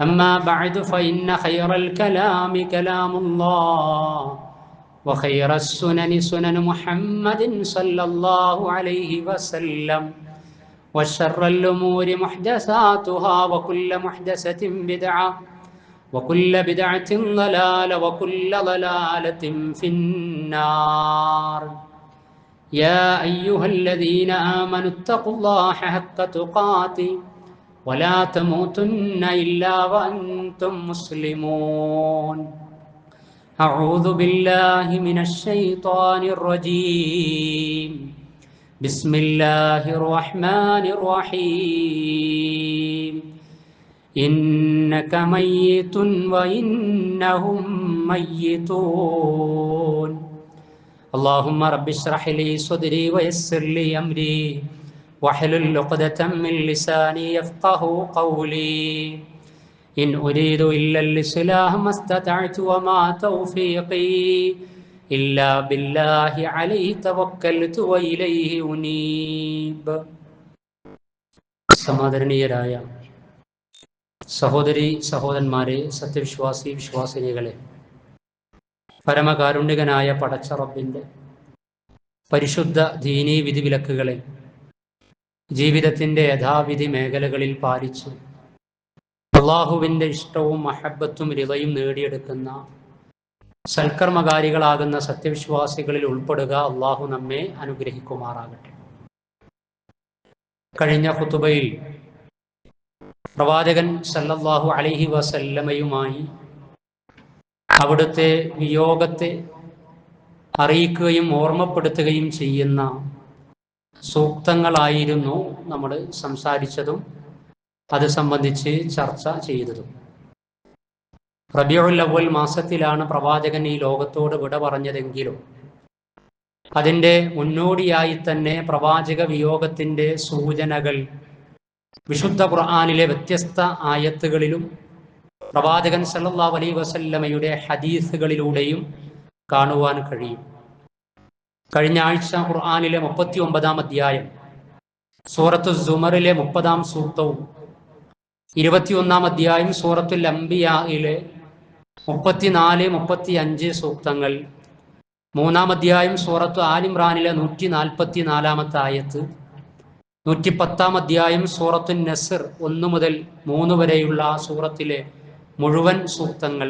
أما بعد فإن خير الكلام كلام الله وخير السنن سنن محمد صلى الله عليه وسلم وشر الأمور محدثاتها وكل محدثة بدعة وكل بدعة ضلالة وكل ضلالة في النار. يا أيها الذين آمنوا اتقوا الله حق تقاته ولا تموتن إلا وأنتم مسلمون. أعوذ بالله من الشيطان الرجيم. بسم الله الرحمن الرحيم. إنك ميت وإنهم ميتون. اللهم رب اشرح لي صدري ويسر لي أمري. واحلل عقدة من لساني يفقه قولي إن أريد إلا الإصلاح ما استطعت وما توفيقي إلا بالله عليه توكلت وإليه أنيب സമാദരണീയരായ സഹോദരി സഹോദരന്മാരെ സത്യവിശ്വാസി വിശ്വാസിനികളെ പരമകാരുണ്യകനായ പടച്ചറബിൻ്റെ പരിശുദ്ധ ദീനീ വിധിവിലക്കുകളെ ജീവിതത്തിന്റെ യഥാവിധി മേഖലകളിൽ പാലിച്ച് അള്ളാഹുവിന്റെ ഇഷ്ടവും മഹബത്തും രിതയും നേടിയെടുക്കുന്ന സൽക്കർമ്മകാരികളാകുന്ന സത്യവിശ്വാസികളിൽ ഉൾപ്പെടുക അള്ളാഹു നമ്മെ അനുഗ്രഹിക്കുമാറാകട്ടെ. കഴിഞ്ഞ ഫുത്തുബയിൽ പ്രവാചകൻ സല്ലല്ലാഹു അലൈഹി വസല്ലമയുമായി അവിടുത്തെ വിയോഗത്തെ അറിയിക്കുകയും ഓർമ്മപ്പെടുത്തുകയും ചെയ്യുന്ന സൂക്തങ്ങളായിരുന്നു നമ്മൾ സംസാരിച്ചതും അത് സംബന്ധിച്ച് ചർച്ച ചെയ്തതും. റബിയുൽ അവൽ മാസത്തിലാണ് പ്രവാചകൻ ഈ ലോകത്തോട് വിട പറഞ്ഞതെങ്കിലും അതിന്റെ മുന്നോടിയായി തന്നെ പ്രവാചക വിയോഗത്തിന്റെ സൂചനകൾ വിശുദ്ധ ഖുർആാനിലെ വ്യത്യസ്ത ആയത്തുകളിലും പ്രവാചകൻ സല്ലാ അലൈ വസല്ലമയുടെ ഹദീസുകളിലൂടെയും കാണുവാൻ കഴിയും. കഴിഞ്ഞ ആഴ്ച ഖുർആാനിലെ മുപ്പത്തി ഒമ്പതാം അധ്യായം സൂറത്ത് സുമറിലെ മുപ്പതാം സൂക്തവും ഇരുപത്തിയൊന്നാം അധ്യായം സൂറത്തുൽ അംബിയയിലെ മുപ്പത്തിനാല് മുപ്പത്തി അഞ്ച് സൂക്തങ്ങൾ മൂന്നാം അധ്യായം സൂറത്ത് ആലിമ്രാനിലെ നൂറ്റി നാൽപ്പത്തി നാലാമത്തെ ആയത്ത് നൂറ്റി പത്താം അധ്യായം സൂറത്തു നസർ ഒന്ന് മുതൽ മൂന്ന് വരെയുള്ള സൂറത്തിലെ മുഴുവൻ സൂക്തങ്ങൾ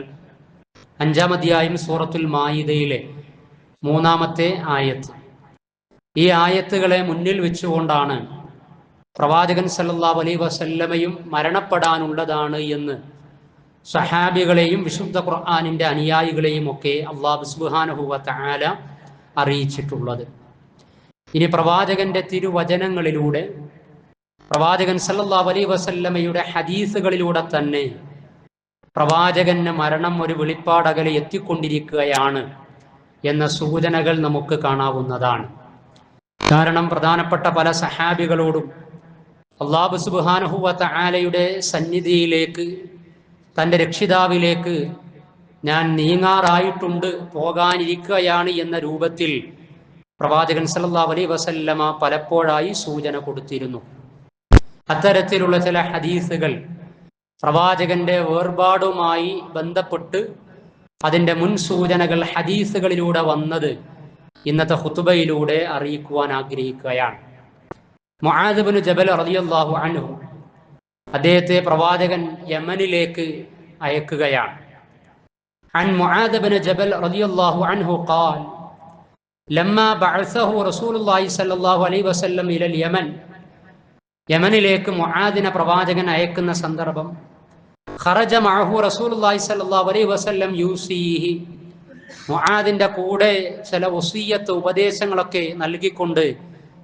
അഞ്ചാം അധ്യായം സൂറത്തുൽ മായിദയിലെ മൂന്നാമത്തെ ആയത്ത്. ഈ ആയത്തുകളെ മുന്നിൽ വെച്ചുകൊണ്ടാണ് പ്രവാചകൻ സല്ലാ അലൈ വസല്ലമയും മരണപ്പെടാനുള്ളതാണ് എന്ന് സഹാബികളെയും വിശുദ്ധ ഖുർആാനിന്റെ അനുയായികളെയും ഒക്കെ അള്ളാഹു സുബാനഹുവ താല അറിയിച്ചിട്ടുള്ളത്. ഇനി പ്രവാചകന്റെ തിരുവചനങ്ങളിലൂടെ പ്രവാചകൻ സല്ലാ അലൈ വസല്ലമയുടെ ഹദീസുകളിലൂടെ തന്നെ പ്രവാചകന് മരണം ഒരു വെളിപ്പാടകലെ എത്തിക്കൊണ്ടിരിക്കുകയാണ്. എന്ന സൂചനകൾ നമുക്ക് കാണാവുന്നതാണ്. കാരണം പ്രധാനപ്പെട്ട പല സഹാബികളോടും അള്ളാബു സുബാനഹുവത്ത ആലയുടെ സന്നിധിയിലേക്ക് തന്റെ രക്ഷിതാവിലേക്ക് ഞാൻ നീങ്ങാറായിട്ടുണ്ട് പോകാനിരിക്കുകയാണ് എന്ന രൂപത്തിൽ പ്രവാചകൻ സല്ലാ അലൈ വസല്ലമ പലപ്പോഴായി സൂചന കൊടുത്തിരുന്നു. അത്തരത്തിലുള്ള ചില ഹദീസുകൾ പ്രവാചകന്റെ വേർപാടുമായി ബന്ധപ്പെട്ട് അതിൻ്റെ മുൻ സൂചനകൾ ഹദീസുകളിലൂടെ വന്നത് ഇന്നത്തെ ഹുത്തുബയിലൂടെ അറിയിക്കുവാൻ ആഗ്രഹിക്കുകയാണ് മൊഹാദബിന് ജബൽ റളിയല്ലാഹു അൻഹു അദ്ദേഹത്തെ പ്രവാചകൻ യമനിലേക്ക് അയക്കുകയാണ് عن معاذ بن جبل رضي الله عنه قال لما بعثه رسول الله صلى الله عليه وسلم إلى اليمن യമനിലേക്ക് മുആദിനെ പ്രവാചകൻ അയക്കുന്ന സന്ദർഭം ഖറജ മഅഹു റസൂലുള്ളാഹി സ്വല്ലല്ലാഹു അലൈഹി വസല്ലം യൂസിഹി. മുഹാദിന്റെ കൂടെ ചില ഒസീയത്ത് ഉപദേശങ്ങളൊക്കെ നൽകിക്കൊണ്ട്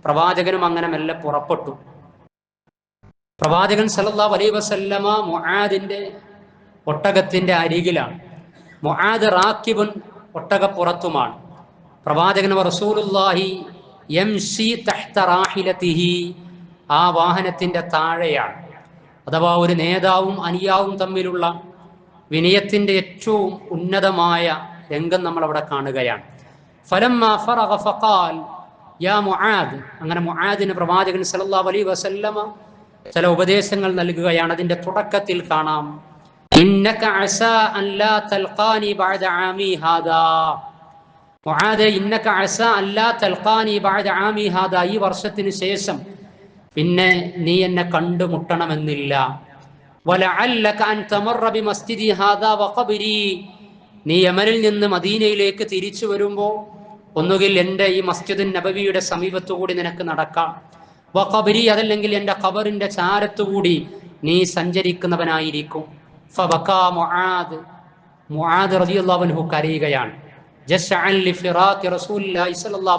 പ്രവാചകനും അങ്ങനെ മെല്ലെ പുറപ്പെട്ടു. പ്രവാചകൻ സല്ലാ വലൈ വസല്ലമ മുഹാദിന്റെ ഒട്ടകത്തിന്റെ അരികിലാണ്. മുഹാദ് റാക്കിബുൻ ഒട്ടകപ്പുറത്തുമാണ്. പ്രവാചകൻ റസൂലുള്ളാഹി എം തഹ്ത തഹ്തറാഹിലി ആ വാഹനത്തിന്റെ താഴെയാണ്. അഥവാ ഒരു നേതാവും അനിയാവും തമ്മിലുള്ള വിനയത്തിന്റെ ഏറ്റവും ഉന്നതമായ രംഗം നമ്മൾ അവിടെ കാണുകയാണ് അങ്ങനെ മുആദിന് പ്രവാചകൻ സല്ലല്ലാഹു അലൈഹി വസല്ലമ ചില ഉപദേശങ്ങൾ നൽകുകയാണ്. അതിന്റെ തുടക്കത്തിൽ കാണാം. ഈ വർഷത്തിന് ശേഷം പിന്നെ നീ എന്നെ കണ്ടുമുട്ടണമെന്നില്ല. നീ യമനിൽ നിന്ന് മദീനയിലേക്ക് തിരിച്ചു വരുമ്പോ ഒന്നുകിൽ എന്റെ ഈ മസ്ജിദ് നബവിയുടെ സമീപത്തുകൂടി നിനക്ക് നടക്കാം. വഖബരി അതല്ലെങ്കിൽ എന്റെ ഖബറിന്റെ ചാരത്തുകൂടി നീ സഞ്ചരിക്കുന്നവനായിരിക്കും. മുആദ്. റളിയല്ലാഹു അൻഹു കരയുകയാണ്. റസൂലുള്ളാഹി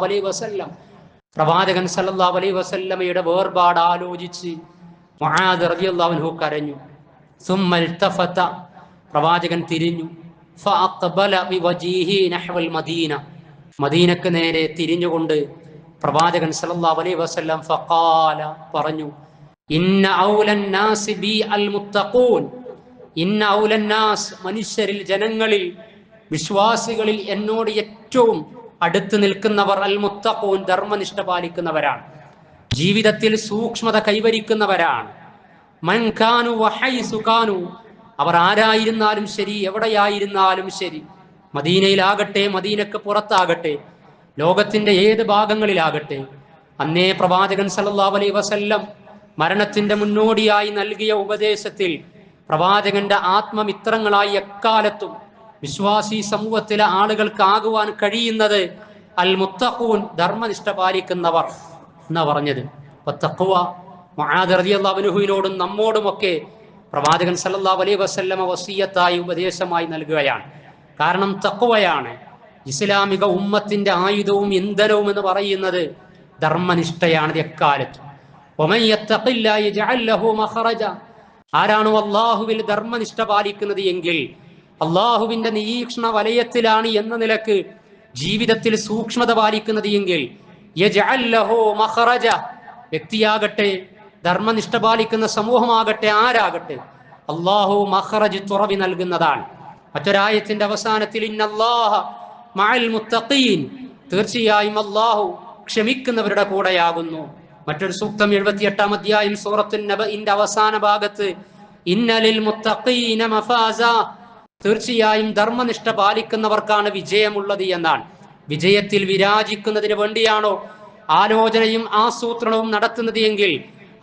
അലൈഹി വസല്ലം. പ്രവാചകൻ സല്ലാ അലൈ വസല്ലമയുടെ വേർപാട് ആലോചിച്ച് മഹാദ് കരഞ്ഞു. സുമ്മൽ പ്രവാചകൻ തിരിഞ്ഞു. മദീന. മദീനക്ക് നേരെ തിരിഞ്ഞുകൊണ്ട് പ്രവാചകൻ സല്ലാ അലൈ വസ്ല്ലാം ഫക്കാല പറഞ്ഞു ഇന്ന ഔലന്നാസ് ബി അൽ മുത്തഖൂൻ. ഇന്ന ഔലന്നാസ് മനുഷ്യരിൽ ജനങ്ങളിൽ വിശ്വാസികളിൽ എന്നോട് ഏറ്റവും അടുത്ത് നിൽക്കുന്നവർ അൽ മുത്തഖൂൻ ധർമ്മനിഷ്ഠ പാലിക്കുന്നവരാണ്. ജീവിതത്തിൽ സൂക്ഷ്മത കൈവരിക്കുന്നവരാണ്. മൻകാനു വഹൈസുകാനു അവർ ആരായിരുന്നാലും ശരി എവിടെയായിരുന്നാലും ശരി. മദീനയിലാകട്ടെ മദീനക്ക് പുറത്താകട്ടെ ലോകത്തിന്റെ ഏത് ഭാഗങ്ങളിലാകട്ടെ. അന്നേ പ്രവാചകൻ സല്ലല്ലാഹു അലൈഹി വസല്ലം മരണത്തിന്റെ മുന്നോടിയായി നൽകിയ ഉപദേശത്തിൽ പ്രവാചകന്റെ ആത്മമിത്രങ്ങളായി എക്കാലത്തും വിശ്വാസി സമൂഹത്തിലെ ആളുകൾക്ക് ആകുവാൻ കഴിയുന്നത് അൽ മുത്തഖൂൻ ധർമ്മനിഷ്ഠ പാലിക്കുന്നവർ എന്നാ പറഞ്ഞത്. അപ്പൊ തക്കുവ മഹാദർദിയല്ലാബനുഹുവിനോടും നമ്മോടുമൊക്കെ പ്രവാചകൻ സല്ലാ അലൈഹി വസ്ല്ലമ വസീയത്തായി ഉപദേശമായി നൽകുകയാണ്. കാരണം തക്കുവയാണ് ഇസ്ലാമിക ഉമ്മത്തിന്റെ ആയുധവും ഇന്ധനവും എന്ന് പറയുന്നത് ധർമ്മനിഷ്ഠയാണ് എക്കാലത്തും. ആരാണോ അള്ളാഹുവിൽ ധർമ്മനിഷ്ഠ പാലിക്കുന്നത് എങ്കിൽ അള്ളാഹുവിന്റെ നിരീക്ഷണ വലയത്തിലാണ് എന്ന നിലയ്ക്ക് ജീവിതത്തിൽ സൂക്ഷ്മത പാലിക്കുന്നത് എങ്കിൽ വ്യക്തിയാകട്ടെ ധർമ്മനിഷ്ഠ പാലിക്കുന്ന സമൂഹമാകട്ടെ ആരാകട്ടെ അള്ളാഹു മഹറജ് തുറവി നൽകുന്നതാണ്. മറ്റൊരായത്തിന്റെ അവസാനത്തിൽ തീർച്ചയായും അള്ളാഹു ക്ഷമിക്കുന്നവരുടെ കൂടെയാകുന്നു. മറ്റൊരു സൂക്തം എഴുപത്തിയെട്ടാം അധ്യായം സൂറത്തുൻ നബഇന്റെ അവസാന ഭാഗത്ത് ഇന്നലിൽ മുത്തഖീന മഫാസ. തീർച്ചയായും ധർമ്മനിഷ്ഠ പാലിക്കുന്നവർക്കാണ് വിജയമുള്ളത് എന്നാണ്. വിജയത്തിൽ വിരാജിക്കുന്നതിന് വേണ്ടിയാണോ ആലോചനയും ആസൂത്രണവും നടത്തുന്നത് എങ്കിൽ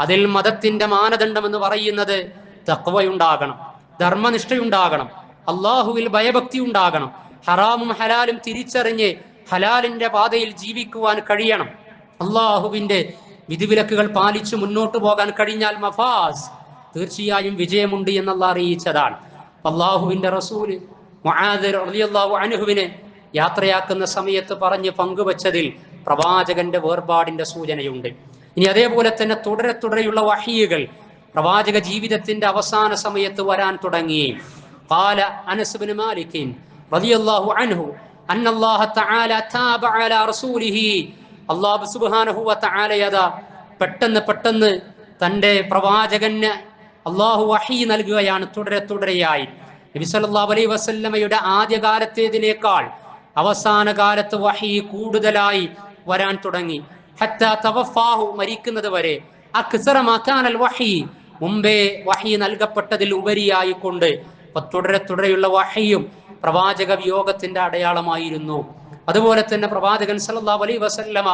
അതിൽ മതത്തിന്റെ മാനദണ്ഡം എന്ന് പറയുന്നത് തക്വയുണ്ടാകണം ധർമ്മനിഷ്ഠയുണ്ടാകണം അള്ളാഹുവിൽ ഭയഭക്തി ഉണ്ടാകണം ഹറാമും ഹലാലും തിരിച്ചറിഞ്ഞ് ഹലാലിന്റെ പാതയിൽ ജീവിക്കുവാൻ കഴിയണം. അള്ളാഹുവിന്റെ വിധിവിലക്കുകൾ പാലിച്ചു മുന്നോട്ട് പോകാൻ കഴിഞ്ഞാൽ മഫാസ് തീർച്ചയായും വിജയമുണ്ട് എന്നുള്ള അറിയിച്ചതാണ്. അള്ളാഹുവിന്റെ റസൂല് മുആദ് റളിയല്ലാഹു അൻഹുവിനെ യാത്രയാക്കുന്ന സമയത്ത് പറഞ്ഞ് പങ്കുവച്ചതിൽ പ്രവാചകന്റെ വേർപാടിന്റെ സൂചനയുണ്ട് ഇനി അതേപോലെ തന്നെ തുടരെ തുടരെയുള്ള വഹിയുകൾ പ്രവാചക ജീവിതത്തിന്റെ അവസാന സമയത്ത് വരാൻ തുടങ്ങി قال أنس بن مالك رضي الله عنه أن الله تعالى تاب على رسوله അള്ളാഹു സുബ്ഹാനഹു വ തആല യദാ പെട്ടെന്ന് പെട്ടെന്ന് തന്റെ പ്രവാചകന് അള്ളാഹു വഹി നൽകുകയാണ് തുടരെ തുടരെയായി. നബി അലൈ വസല്ലമയുടെ ആദ്യകാലത്തേതിനേക്കാൾ അവസാന കാലത്ത് വഹി കൂടുതലായി വരാൻ തുടങ്ങി. തവഫാഹു മരിക്കുന്നത് വരെ അക്സറ മകാനൽ വഹി മുമ്പേ വഹി നൽകപ്പെട്ടതിൽ ഉപരിയായി കൊണ്ട് തുടരെ തുടരെയുള്ള വഹിയും പ്രവാചക വിയോഗത്തിന്റെ അടയാളമായിരുന്നു. അതുപോലെ തന്നെ പ്രവാചകൻ സല്ലാ അലൈ വസല്ലമ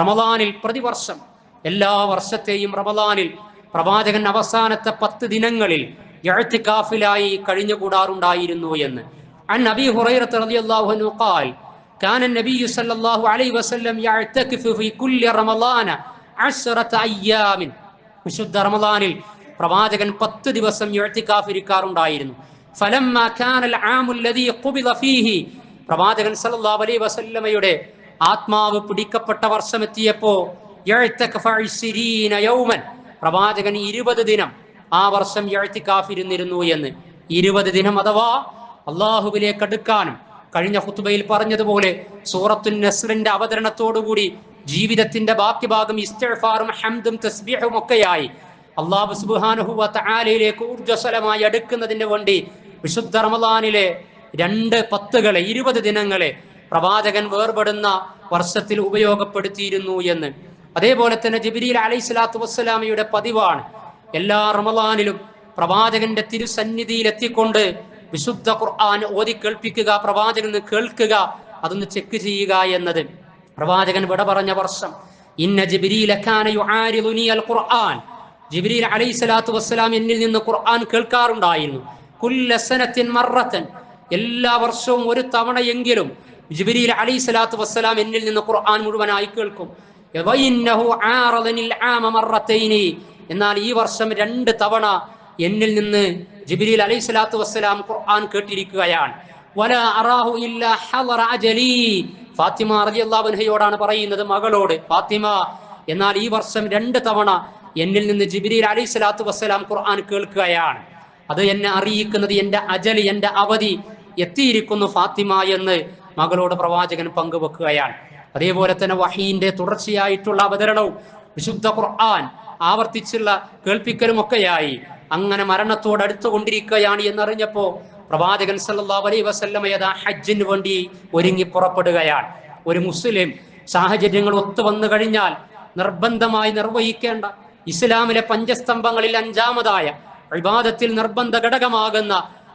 റമദാനിൽ പ്രതിവർഷം എല്ലാ വർഷത്തെയും റമദാനിൽ പ്രവാചകൻ അവസാനത്തെ പത്ത് ദിനങ്ങളിൽ ഇഅ്തികാഫിലായി കഴിഞ്ഞുകൂടാറുണ്ടായിരുന്നു എന്ന് عن أبي هريرة رضي الله عنه قال كان النبي صلى الله عليه وسلم يعتكف في كل رمضان عشرة أيام വിശുദ്ധ റമദാനിൽ പ്രവാചകൻ പത്ത് ദിവസം ഇഅ്തികാഫ് ഇരിക്കാറുണ്ടായിരുന്നു فلما كان العام الذي قبض فيه പ്രവാചകൻ സല്ലല്ലാഹു അലൈഹി വസല്ലമയുടെ ആത്മാവ് പിടിക്കപ്പെട്ട വർഷം എത്തിയപ്പോ യഅ്തകഫ 20 യൗമൻ പ്രവാചകൻ ഇരുപത് ദിനം ആ വർഷം എഴുത്തിക്കാഫിരുന്നിരുന്നു എന്ന്. ഇരുപത് ദിനം അഥവാ അള്ളാഹുവിലേക്ക് അടുക്കാനും കഴിഞ്ഞ ഹുത്തുബയിൽ പറഞ്ഞതുപോലെ സൂറത്തുൽ നസ്റിന്റെ അവതരണത്തോടുകൂടി ജീവിതത്തിന്റെ ബാക്കി ഭാഗം ഇസ്തഫാറും ഹംദും തസ്ബീഹും ഒക്കെയായി അള്ളാഹു സുബ്ഹാനഹു താലയിലേക്ക് ഊർജസ്വലമായി അടുക്കുന്നതിന് വേണ്ടി വിശുദ്ധ റമദാനിലെ രണ്ട് പത്തുകളെ ഇരുപത് ദിനങ്ങളെ പ്രവാചകൻ വേർപെടുന്ന വർഷത്തിൽ ഉപയോഗപ്പെടുത്തിയിരുന്നു എന്ന്. അതേപോലെ തന്നെ ജബിരിയിൽ അലൈഹി സ്വലാത്തു വസ്സലാമയുടെ പതിവാണ്. എല്ലാ റമദാനിലും പ്രവാചകന്റെ തിരുസന്നിധിയിൽ എത്തിക്കൊണ്ട് വിശുദ്ധ ഖുർആൻ ഓതി കേൾപ്പിക്കുക പ്രവാചകൻ കേൾക്കുക അതൊന്ന് ചെക്ക് ചെയ്യുക എന്നത്. പ്രവാചകൻ വിട പറഞ്ഞ വർഷം ഇന്ന അൽ ഖുർആൻ. ജിബ്രീൽ അലൈഹി വസ്സലാം എന്നിൽ നിന്ന് ഖുർആൻ കേൾക്കാറുണ്ടായിരുന്നു. കുല്ലസനത്തിൻ മറത്തൻ. എല്ലാ വർഷവും ഒരു തവണയെങ്കിലും ജിബിരിയിൽ അലൈഹി സ്വലാത്തു വസ്സലാം എന്നിൽ നിന്ന് ഖുർആൻ മുഴുവനായി കേൾക്കും. എന്നാൽ ഈ വർഷം രണ്ട് തവണ എന്നിൽ നിന്ന് ജിബ്രീൽ അലൈഹി സ്വലാത്തു വസ്സലാം ഖുർആൻ കേട്ടിരിക്കുകയാണ്. ഫാത്തിമ റളിയല്ലാഹു പറയുന്നത് മകളോട് ഫാത്തിമ എന്നാൽ ഈ വർഷം രണ്ട് തവണ എന്നിൽ നിന്ന് ജിബ്രീൽ അലൈഹി സ്വലാത്തു വസ്സലാം ഖുർആൻ കേൾക്കുകയാണ്. അത് എന്നെ അറിയിക്കുന്നത് എന്റെ അജലി എന്റെ അവധി എത്തിയിരിക്കുന്നു ഫാത്തിമ എന്ന് മകളോട് പ്രവാചകൻ പങ്കുവെക്കുകയാണ്. അതേപോലെ തന്നെ വഹീന്റെ തുടർച്ചയായിട്ടുള്ള അവതരണവും വിശുദ്ധ ഖുർആൻ ആവർത്തിച്ചുള്ള കേൾപ്പിക്കലും ഒക്കെയായി അങ്ങനെ മരണത്തോട് അടുത്തുകൊണ്ടിരിക്കുകയാണ് എന്നറിഞ്ഞപ്പോ പ്രവാചകൻ സല്ലല്ലാഹു അലൈഹി വസല്ലമയത ഹജ്ജിന് വേണ്ടി ഒരുങ്ങി പുറപ്പെടുകയാണ്. ഒരു മുസ്ലിം സാഹചര്യങ്ങൾ ഒത്തു വന്നു കഴിഞ്ഞാൽ നിർബന്ധമായി നിർവഹിക്കേണ്ട ഇസ്ലാമിലെ പഞ്ചസ്തംഭങ്ങളിൽ അഞ്ചാമതായ ഇബാദത്തിൽ നിർബന്ധ ഘടകമാകുന്ന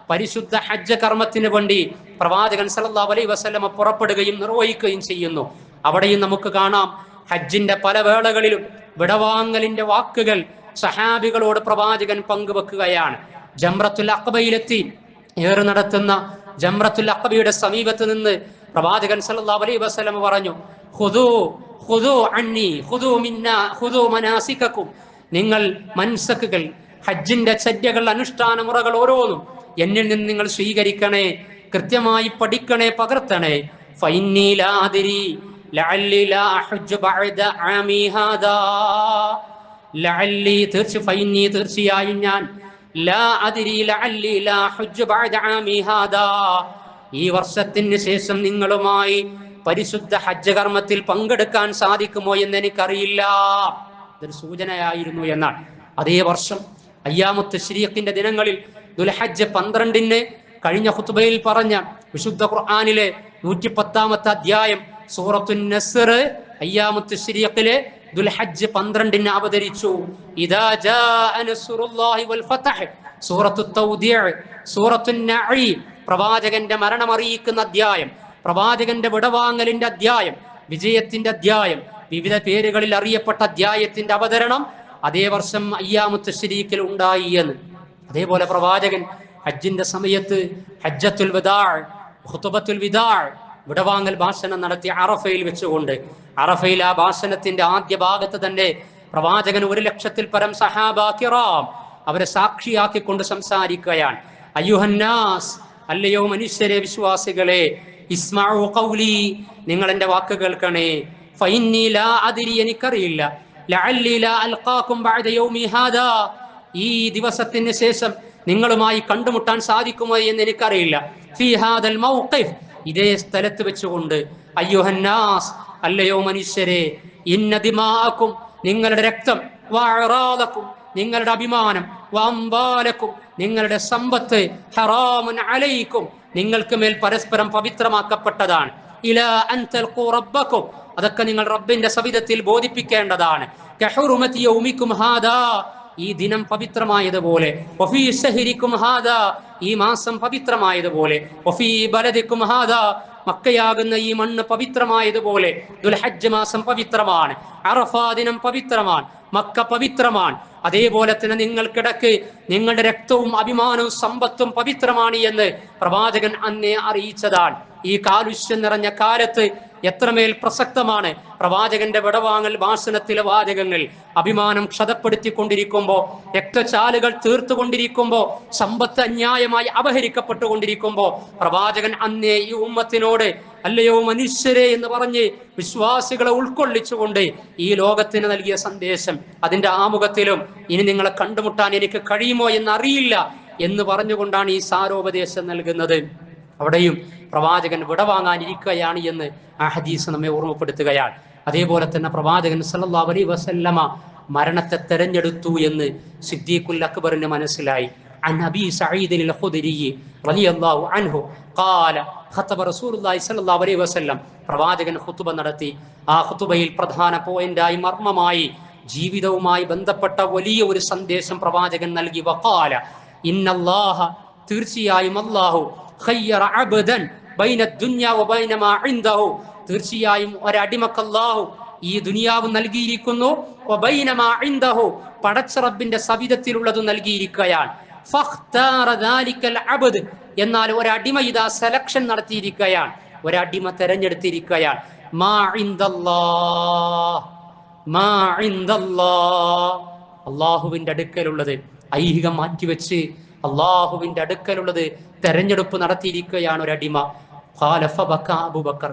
പരിശുദ്ധ ഹജ്ജ് കർമ്മത്തിന് വേണ്ടി പ്രവാചകൻ സല്ലല്ലാഹു അലൈഹി വസല്ലമ പുറപ്പെടുകയും നിർവഹിക്കുകയും ചെയ്യുന്നു. അവിടെയും നമുക്ക് കാണാം ഹജ്ജിന്റെ പല വേളകളിലും വിടവാങ്ങലിന്റെ വാക്കുകൾ സഹാബികളോട് പ്രവാചകൻ പങ്കുവെക്കുകയാണ്. ജംറത്തുൽ അക്ബയിലെത്തി. ഏറെ നടത്തുന്ന ജംറത്തുൽ അഖബയുടെ സമീപത്ത് നിന്ന് പ്രവാചകൻ സല്ലല്ലാഹു അലൈഹി വസ്ലം പറഞ്ഞു ഖുദൂ ഖുദൂ അന്നി ഖുദൂ മിന്ന ഖുദൂ മനാസിക്കും നിങ്ങൾ മൻസക്കുകൾ ഹജ്ജിന്റെ ചര്യകൾ അനുഷ്ഠാന മുറകൾ ഓരോന്നും എന്നിൽ നിന്ന് നിങ്ങൾ സ്വീകരിക്കണേ കൃത്യമായി പഠിക്കണേ പകർത്തണേ. അദ്രി ലഅല്ലി ലാ അഹജ്ജു ബഅദ ആമി ഹാദാ. ലഅല്ലി തീർച്ച ഫൈനി തീർച്ചയായും ഞാൻ. ലാ അദ്രി ലഅല്ലി ലാ അഹജ്ജു ബഅദ ആമി ഹാദാ. ഈ വർഷത്തിന് ശേഷം നിങ്ങളുമായി പരിശുദ്ധ ഹജ്ജ് കർമ്മത്തിൽ പങ്കെടുക്കാൻ സാധിക്കുമോ എന്ന് എനിക്കറിയില്ല. ഇതൊരു സൂചനയായിരുന്നു എന്നാണ് അതേ വർഷം അയ്യാമുത്ത് ശരീഖിന്റെ ദിനങ്ങളിൽ ദുൽഹജ്ജ് പന്ത്രണ്ടിന് കഴിഞ്ഞ ഖുത്ബയിൽ പറഞ്ഞ വിശുദ്ധ ഖുർആനിലെ നൂറ്റി പത്താമത്തെ അധ്യായം സൂറത്തു നസർ അയ്യാമുത്ത് ശരീഖിലെ ദുൽഹജ്ജ് പന്ത്രണ്ടിന് അവതരിച്ചു. ഇദാ ജാ വൽ ഫതഹ് സൂറത്തു തൗദിഅ് സൂറത്തു നഈ പ്രവാചകന്റെ മരണം അറിയിക്കുന്ന അധ്യായം പ്രവാചകന്റെ വിടവാങ്ങലിന്റെ അധ്യായം വിജയത്തിന്റെ അധ്യായം വിവിധ പേരുകളിൽ അറിയപ്പെട്ട അധ്യായത്തിന്റെ അവതരണം അതേ വർഷം അയ്യാമുത്ത് ശരീക്കിൽ ഉണ്ടായി എന്ന്. അതേപോലെ പ്രവാചകൻ ഹജ്ജിന്റെ സമയത്ത് ഹജ്ജത്തുൽ വിദാഴ് ഖുതുബത്തുൽ വിദാഴ് വിടവാങ്ങൽ ഭാഷണം നടത്തി അറഫയിൽ വെച്ചുകൊണ്ട്. അറഫയിൽ ആ ഭാഷണത്തിന്റെ ആദ്യ ഭാഗത്ത് തന്നെ പ്രവാചകൻ ഒരു ലക്ഷത്തിൽ പരം സഹാബാക്കിറാം കിറാം അവരെ സാക്ഷിയാക്കിക്കൊണ്ട് സംസാരിക്കുകയാണ്. അയ്യുഹന്നാസ് അല്ലയോ മനുഷ്യരെ വിശ്വാസികളെ ഇസ്മാഉ ഖൗലി നിങ്ങൾ എന്റെ വാക്ക് കേൾക്കണേ. ഫൈന്നി ലാ അദ്രി എനിക്കറിയില്ല. ബഅദ യൗമി ഹാദാ. ഈ ദിവസത്തിന് ശേഷം നിങ്ങളുമായി കണ്ടുമുട്ടാൻ സാധിക്കുമോ എന്ന് എനിക്കറിയില്ല. ഹാദൽ മൗഖിഫ് ഇതേ സ്ഥലത്ത് വെച്ചുകൊണ്ട് അയ്യോഹന്നാസ് അല്ലയോ മനുഷ്യരെ ഇന്നതിമാക്കും നിങ്ങളുടെ രക്തം വാഴറാതക്കും നിങ്ങളുടെ അഭിമാനം വാമ്പാലക്കും നിങ്ങളുടെ സമ്പത്ത് ഹറാമുൻ അലയിക്കും നിങ്ങൾക്ക് മേൽ പരസ്പരം പവിത്രമാക്കപ്പെട്ടതാണ്. ഇല അൻതൽ റബ്ബക്കും അതൊക്കെ നിങ്ങൾ റബ്ബിന്റെ സവിധത്തിൽ ബോധിപ്പിക്കേണ്ടതാണ്. കഹുറുമത്തിയ ഉമിക്കും ഹാദാ ഈ ദിനം പവിത്രമായതുപോലെ. ഈ മാസം പവിത്രമായതുപോലെ. മക്കയാകുന്ന ഈ മണ്ണ് പവിത്രമായതുപോലെ. ദുൽഹജ്ജ് മാസം പവിത്രമാണ്. അറഫാ ദിനം പവിത്രമാണ്. മക്ക പവിത്രമാണ്. അതേപോലെ തന്നെ നിങ്ങൾക്കിടക്ക് നിങ്ങളുടെ രക്തവും അഭിമാനവും സമ്പത്തും പവിത്രമാണ് എന്ന് പ്രവാചകൻ അന്നേ അറിയിച്ചതാണ്. ഈ കാലുഷ്യം നിറഞ്ഞ കാലത്ത് എത്രമേൽ പ്രസക്തമാണ് പ്രവാചകന്റെ വിടവാങ്ങൽ വാസനത്തിലെ വാചകങ്ങൾ. അഭിമാനം ക്ഷതപ്പെടുത്തിക്കൊണ്ടിരിക്കുമ്പോ രക്തചാലുകൾ തീർത്തുകൊണ്ടിരിക്കുമ്പോ സമ്പത്ത് അന്യായമായി അപഹരിക്കപ്പെട്ടുകൊണ്ടിരിക്കുമ്പോ പ്രവാചകൻ അന്നേ ഈ ഉമ്മത്തിനോട് അല്ലയോ മനുഷ്യരെ എന്ന് പറഞ്ഞ് വിശ്വാസികളെ ഉൾക്കൊള്ളിച്ചുകൊണ്ട് ഈ ലോകത്തിന് നൽകിയ സന്ദേശം അതിന്റെ ആമുഖത്തിലും ഇനി നിങ്ങളെ കണ്ടുമുട്ടാൻ എനിക്ക് കഴിയുമോ എന്നറിയില്ല എന്ന് പറഞ്ഞുകൊണ്ടാണ് ഈ സാരോപദേശം നൽകുന്നത്. അവിടെയും പ്രവാചകൻ വിടവാങ്ങാനിരിക്കുകയാണ് എന്ന് ആ ഹദീസ് നമ്മെ ഓർമ്മപ്പെടുത്തുകയാണ് അതേപോലെ തന്നെ പ്രവാചകൻ സല്ലല്ലാഹു അലൈഹി വസല്ലമ മരണത്തെ തെരഞ്ഞെടുത്തു എന്ന് സിദ്ദീഖുൽ അക്ബറിന് മനസ്സിലായി عن أبي سعيد الخدري رضي الله عنه قال خطب رسول الله صلى الله عليه وسلم പ്രവാചകൻ ഖുതുബ നടത്തി ആ ഖുതുബയിൽ പ്രധാന പോയിന്റായി മർമ്മമായി ജീവിതവുമായി ബന്ധപ്പെട്ട വലിയ ഒരു സന്ദേശം പ്രവാചകൻ നൽകി വഖാല ഇന്നല്ലാഹ തീർച്ചയായും അല്ലാഹു തീർച്ചയായും ഒരടിമക്കല്ലാഹു ഈ ദുനിയാവ് നൽകിയിരിക്കുന്നു. വബൈന മാ ഇൻദഹു. പടച്ച റബ്ബിന്റെ സവിധത്തിലുള്ളത് നൽകിയിരിക്കുകയാണ്. എന്നാൽ ഒരടിമ ഇതാ സെലക്ഷൻ നടത്തിയിരിക്കുകയാണ്. ഒരടിമ തെരഞ്ഞെടുത്തിരിക്കുകയാണ്. അള്ളാഹുവിന്റെ അടുക്കലുള്ളത് ഐഹികം മാറ്റിവെച്ച് അള്ളാഹുവിന്റെ അടുക്കലുള്ളത് തെരഞ്ഞെടുപ്പ് നടത്തിയിരിക്കുകയാണ് ഒരു അടിമ. ബക്ക അബൂബക്കർ.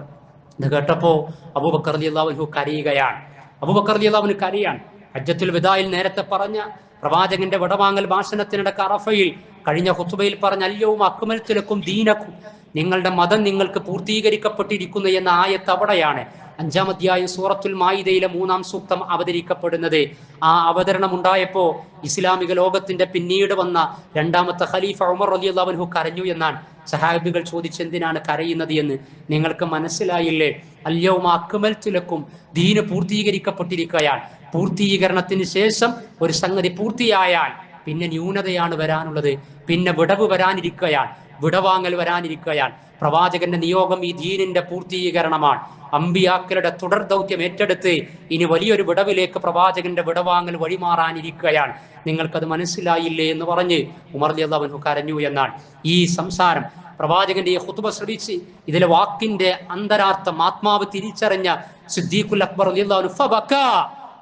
ഇത് കേട്ടപ്പോ അബൂബക്കർ അലി അള്ളാഹുനു കരയുകയാണ്. അബൂബക്കർ അലി അള്ളാഹുന് കരയാണ്. ഹജ്ജത്തുൽ വിദായിൽ നേരത്തെ പറഞ്ഞ പ്രവാചകന്റെ വിടവാങ്ങൽ ഭാഷണത്തിനിടക്ക് അറഫയിൽ കഴിഞ്ഞ ഹുത്തുബയിൽ പറഞ്ഞ അല്യവും അക്കുമലത്തിലക്കും ദീനക്കും. നിങ്ങളുടെ മതം നിങ്ങൾക്ക് പൂർത്തീകരിക്കപ്പെട്ടിരിക്കുന്നു എന്ന ആയത്ത് അവിടെയാണ്. അഞ്ചാം അധ്യായം സൂറത്തുൽ മായിദയിലെ മൂന്നാം സൂക്തം അവതരിക്കപ്പെടുന്നത്. ആ അവതരണം ഉണ്ടായപ്പോ ഇസ്ലാമിക ലോകത്തിന്റെ പിന്നീട് വന്ന രണ്ടാമത്തെ ഖലീഫ ഉമർ അലി അള്ളാഹു കരഞ്ഞു എന്നാണ്. സഹാബികൾ ചോദിച്ചെന്തിനാണ് കരയുന്നത് എന്ന് നിങ്ങൾക്ക് മനസ്സിലായില്ലേ? അല്യവും അക്കുമൽത്തുലക്കും ദീന് പൂർത്തീകരിക്കപ്പെട്ടിരിക്കുകയാണ്. പൂർത്തീകരണത്തിന് ശേഷം ഒരു സംഗതി പൂർത്തിയായാൽ പിന്നെ ന്യൂനതയാണ് വരാനുള്ളത്. പിന്നെ വിടവ് വരാനിരിക്കുകയാണ്. വിടവാങ്ങൽ വരാനിരിക്കുകയാണ് പ്രവാചകന്റെ നിയോഗം ഈ ദീനിന്റെ പൂർത്തീകരണമാണ്. അമ്പിയാക്കളുടെ തുടർ ദൗത്യം ഏറ്റെടുത്ത് ഇനി വലിയൊരു വിടവിലേക്ക് പ്രവാചകന്റെ വിടവാങ്ങൽ വഴിമാറാനിരിക്കുകയാണ് നിങ്ങൾക്കത് മനസ്സിലായില്ലേ എന്ന് പറഞ്ഞ് ഉമർ അള്ളാഹു കരഞ്ഞു എന്നാണ്. ഈ സംസാരം പ്രവാചകന്റെ ഈ ഹുത്തുബ ശ്രമിച്ച് ഇതിലെ വാക്കിന്റെ അന്തരാർത്ഥം ആത്മാവ് തിരിച്ചറിഞ്ഞ സിദ്ദീഖുൽ അക്ബർ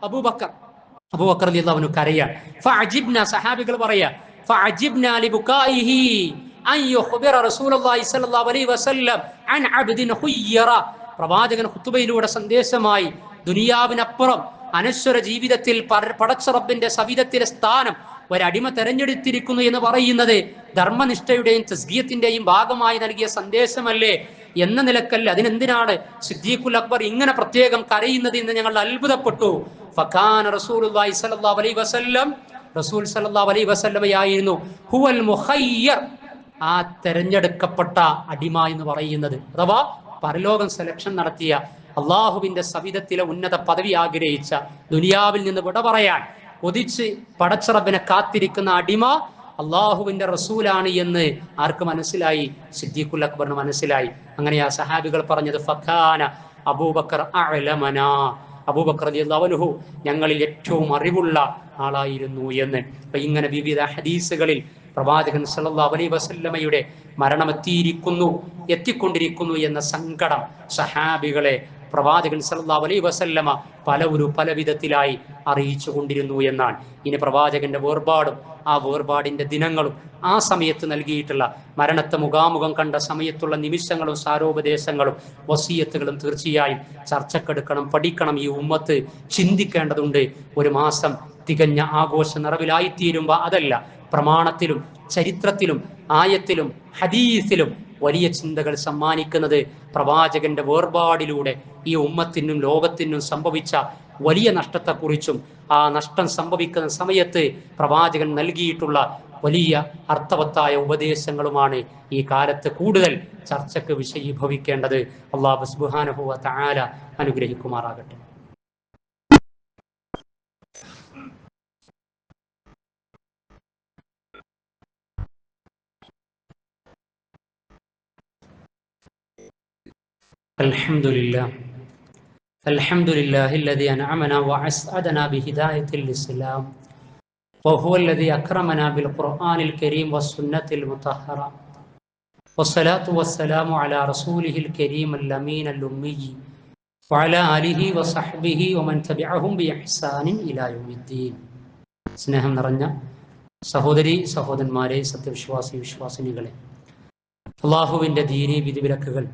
അബൂബക്കർ അബൂബക്കർ അള്ളാഹുനു സഹാബികൾ പറയാ അൻ യുഖ്ബിറ റസൂലുള്ളാഹി സ്വല്ലല്ലാഹു അലൈഹി വസല്ലം അൻ അബ്ദിൻ ഖുയ്യറ പ്രവാചകൻ ഖുതുബയിലൂടെ സന്ദേശമായി ദുനിയാവിനപ്പുറം അനശ്വര ജീവിതത്തിൽ പര- പടച്ച റബ്ബിന്റെ സവിധത്തിലെ സ്ഥാനം ഒരടിമ തെരഞ്ഞെടുത്തിരിക്കുന്നു എന്ന് പറയുന്നത് ധർമ്മനിഷ്ഠയുടെയും തസ്ഗീയത്തിന്റെയും ഭാഗമായി നൽകിയ സന്ദേശമല്ലേ? എന്ന നിലക്കല്ല അതിനെന്തിനാണ് സിദ്ദീഖുൽ അക്ബർ ഇങ്ങനെ പ്രത്യേകം കരയുന്നത് എന്ന് ഞങ്ങൾ അത്ഭുതപ്പെട്ടു. ഫഖാന റസൂലുള്ളാഹി അലൈ വസല്ലം റസൂൽ സല്ലല്ലാഹു അലൈഹി വസല്ലമയായിരുന്നു ഹുവൽ മുഖയ്യർ ആ തെരഞ്ഞെടുക്കപ്പെട്ട അടിമ എന്ന് പറയുന്നത്. അഥവാ പരലോകം സെലക്ഷൻ നടത്തിയ അള്ളാഹുവിന്റെ സവിധത്തിലെ ഉന്നത പദവി ആഗ്രഹിച്ച ദുനിയാവിൽ നിന്ന് വിട പറയാൻ കൊതിച്ച് പടച്ചറബിനെ കാത്തിരിക്കുന്ന അടിമ അള്ളാഹുവിന്റെ റസൂലാണ് എന്ന് ആർക്ക് മനസ്സിലായി? സിദ്ദീഖുൽ അക്ബറിന് മനസ്സിലായി. അങ്ങനെ ആ സഹാബികൾ പറഞ്ഞത് ഫഖാന അബൂബക്കർ അഅലമനാ. അബൂബക്കർ റളിയല്ലാഹു ഞങ്ങളിൽ ഏറ്റവും അറിവുള്ള ആളായിരുന്നു എന്ന്. അപ്പൊ ഇങ്ങനെ വിവിധ ഹദീസുകളിൽ പ്രവാചകൻ സല്ലല്ലാഹു അലൈഹി വസല്ലമയുടെ മരണം എത്തിയിരിക്കുന്നു എത്തിക്കൊണ്ടിരിക്കുന്നു എന്ന സങ്കടം സഹാബികളെ പ്രവാചകൻ സല്ലല്ലാഹു അലൈഹി വസല്ലമ പലവരു പല വിധത്തിലായി അറിയിച്ചു കൊണ്ടിരുന്നു എന്നാണ്. ഇനി പ്രവാചകന്റെ വേർപാടും ആ വേർപാടിന്റെ ദിനങ്ങളും ആ സമയത്ത് നൽകിയിട്ടുള്ള മരണത്തെ മുഖാമുഖം കണ്ട സമയത്തുള്ള നിമിഷങ്ങളും സാരോപദേശങ്ങളും വസീയത്തുകളും തീർച്ചയായും ചർച്ചക്കെടുക്കണം പഠിക്കണം. ഈ ഉമ്മത്ത് ചിന്തിക്കേണ്ടതുണ്ട്. ഒരു മാസം തികഞ്ഞ ആഘോഷ നിറവിലായിത്തീരുമ്പോൾ അതല്ല പ്രമാണത്തിലും ചരിത്രത്തിലും ആയത്തിലും ഹദീസിലും വലിയ ചിന്തകൾ സമ്മാനിക്കുന്നത് പ്രവാചകന്റെ വേർപാടിലൂടെ ഈ ഉമ്മത്തിനും ലോകത്തിനും സംഭവിച്ച വലിയ നഷ്ടത്തെക്കുറിച്ചും ആ നഷ്ടം സംഭവിക്കുന്ന സമയത്ത് പ്രവാചകൻ നൽകിയിട്ടുള്ള വലിയ അർത്ഥവത്തായ ഉപദേശങ്ങളുമാണ് ഈ കാലത്ത് കൂടുതൽ ചർച്ചയ്ക്ക് വിഷയീഭവിക്കേണ്ടത്. അള്ളാഹു സുബ്ഹാനഹു തആല അനുഗ്രഹിക്കുമാറാകട്ടെ. الحمد لله الحمد لله الذي أنعمنا وأسعدنا بهداية الإسلام وهو الذي أكرمنا بالقرآن الكريم والسنة المطهرة والصلاة والسلام على رسوله الكريم الأمين الأمي وعلى آله وصحبه ومن تبعهم بإحسان إلى يوم الدين സ്നേഹം നിറഞ്ഞ സഹോദരി സഹോദരന്മാരെ സത്യവിശ്വാസി വിശ്വാസിനികളെ അള്ളാഹുവിൻ്റെ ദീനി വിധിവിലക്കുകൾ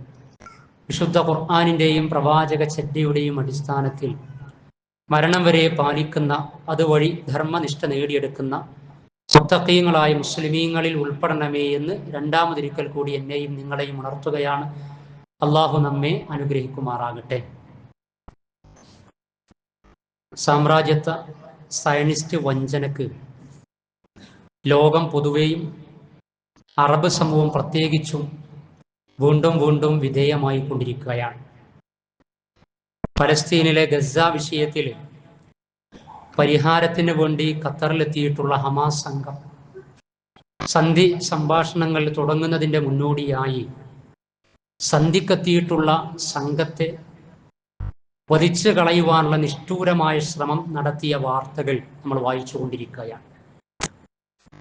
വിശുദ്ധ ഖുർആാനിന്റെയും പ്രവാചക ചര്യയുടെയും അടിസ്ഥാനത്തിൽ മരണം വരെ പാലിക്കുന്ന അതുവഴി ധർമ്മനിഷ്ഠ നേടിയെടുക്കുന്ന മുത്തക്കീങ്ങളായ മുസ്ലിമീങ്ങളിൽ ഉൾപ്പെടണമേ എന്ന് രണ്ടാമതൊരിക്കൽ കൂടി എന്നെയും നിങ്ങളെയും ഉണർത്തുകയാണ്. അള്ളാഹു നമ്മെ അനുഗ്രഹിക്കുമാറാകട്ടെ. സാമ്രാജ്യത്വ സയനിസ്റ്റ് വഞ്ചനക്ക് ലോകം പൊതുവെയും അറബ് സമൂഹം പ്രത്യേകിച്ചും വീണ്ടും വീണ്ടും വിധേയമായി കൊണ്ടിരിക്കുകയാണ് പലസ്തീനിലെ ഗസ വിഷയത്തിൽ പരിഹാരത്തിന് വേണ്ടി ഖത്തറിലെത്തിയിട്ടുള്ള ഹമാസ് സംഘം സന്ധി സംഭാഷണങ്ങൾ തുടങ്ങുന്നതിന്റെ മുന്നോടിയായി സന്ധിക്കെത്തിയിട്ടുള്ള സംഘത്തെ വധിച്ചു കളയുവാനുള്ള നിഷ്ഠൂരമായ ശ്രമം നടത്തിയ വാർത്തകൾ നമ്മൾ വായിച്ചുകൊണ്ടിരിക്കുകയാണ്.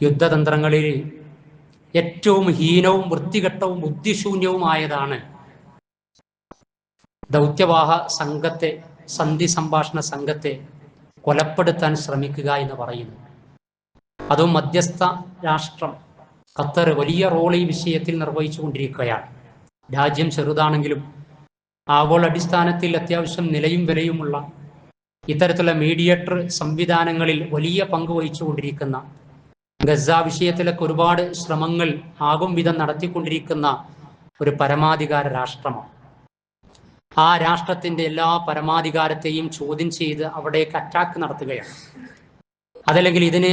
യുദ്ധതന്ത്രങ്ങളിൽ ഏറ്റവും ഹീനവും വൃത്തികെട്ടവും ബുദ്ധിശൂന്യവുമായതാണ് ദൗത്യവാഹ സംഘത്തെ സന്ധി സംഭാഷണ സംഘത്തെ കൊലപ്പെടുത്താൻ ശ്രമിക്കുക എന്ന് പറയുന്നു. അതും മധ്യസ്ഥ രാഷ്ട്രം ഖത്തർ വലിയ റോൾ ഈ വിഷയത്തിൽ നിർവഹിച്ചു കൊണ്ടിരിക്കുകയാണ്. രാജ്യം ചെറുതാണെങ്കിലും ആഗോള അടിസ്ഥാനത്തിൽ അത്യാവശ്യം നിലയും വിലയുമുള്ള ഇത്തരത്തിലുള്ള മീഡിയേറ്റർ സംവിധാനങ്ങളിൽ വലിയ പങ്ക് വഹിച്ചു കൊണ്ടിരിക്കുന്ന ഗസ വിഷയത്തിലൊക്കെ ഒരുപാട് ശ്രമങ്ങൾ ആകും വിധം നടത്തിക്കൊണ്ടിരിക്കുന്ന ഒരു പരമാധികാര രാഷ്ട്രമാണ്. ആ രാഷ്ട്രത്തിന്റെ എല്ലാ പരമാധികാരത്തെയും ചോദ്യം ചെയ്ത് അവിടേക്ക് അറ്റാക്ക് നടത്തുകയാണ്. അതല്ലെങ്കിൽ ഇതിന്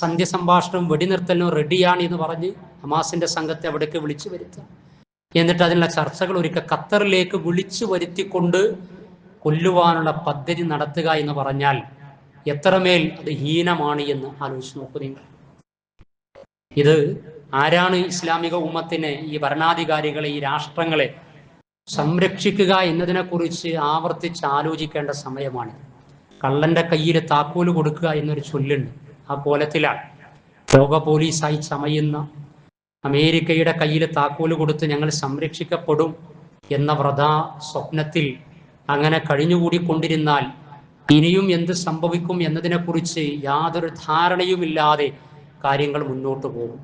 സന്ധ്യ സംഭാഷണവും വെടിനിർത്തലിനും റെഡിയാണ് എന്ന് പറഞ്ഞ് ഹമാസിന്റെ സംഘത്തെ അവിടേക്ക് വിളിച്ചു വരുത്തുക. എന്നിട്ട് അതിനുള്ള ചർച്ചകൾ ഒരിക്കൽ ഖത്തറിലേക്ക് വിളിച്ചു വരുത്തിക്കൊണ്ട് കൊല്ലുവാനുള്ള പദ്ധതി നടത്തുക എന്ന് പറഞ്ഞാൽ എത്രമേൽ അത് ഹീനമാണ് എന്ന് ആലോചിച്ച് നോക്കൂ ഇത് ആരാണ് ഇസ്ലാമിക ഉമ്മത്തിനെ ഈ ഭരണാധികാരികളെ ഈ രാഷ്ട്രങ്ങളെ സംരക്ഷിക്കുക എന്നതിനെക്കുറിച്ച് ആവർത്തിച്ച് ആലോചിക്കേണ്ട സമയമാണ് കള്ളന്റെ കയ്യിൽ താക്കോൽ കൊടുക്കുക എന്നൊരു ചൊല്ലുണ്ട്. ആ കോലത്തിലാണ്. ലോക പോലീസായി ചമയുന്ന അമേരിക്കയുടെ കയ്യിൽ താക്കോൽ കൊടുത്ത് ഞങ്ങൾ സംരക്ഷിക്കപ്പെടും എന്ന വ്രത സ്വപ്നത്തിൽ അങ്ങനെ കഴിഞ്ഞുകൂടിക്കൊണ്ടിരുന്നാൽ ഇനിയും എന്ത് സംഭവിക്കും എന്നതിനെക്കുറിച്ച് യാതൊരു ധാരണയുമില്ലാതെ കാര്യങ്ങൾ മുന്നോട്ട് പോകും.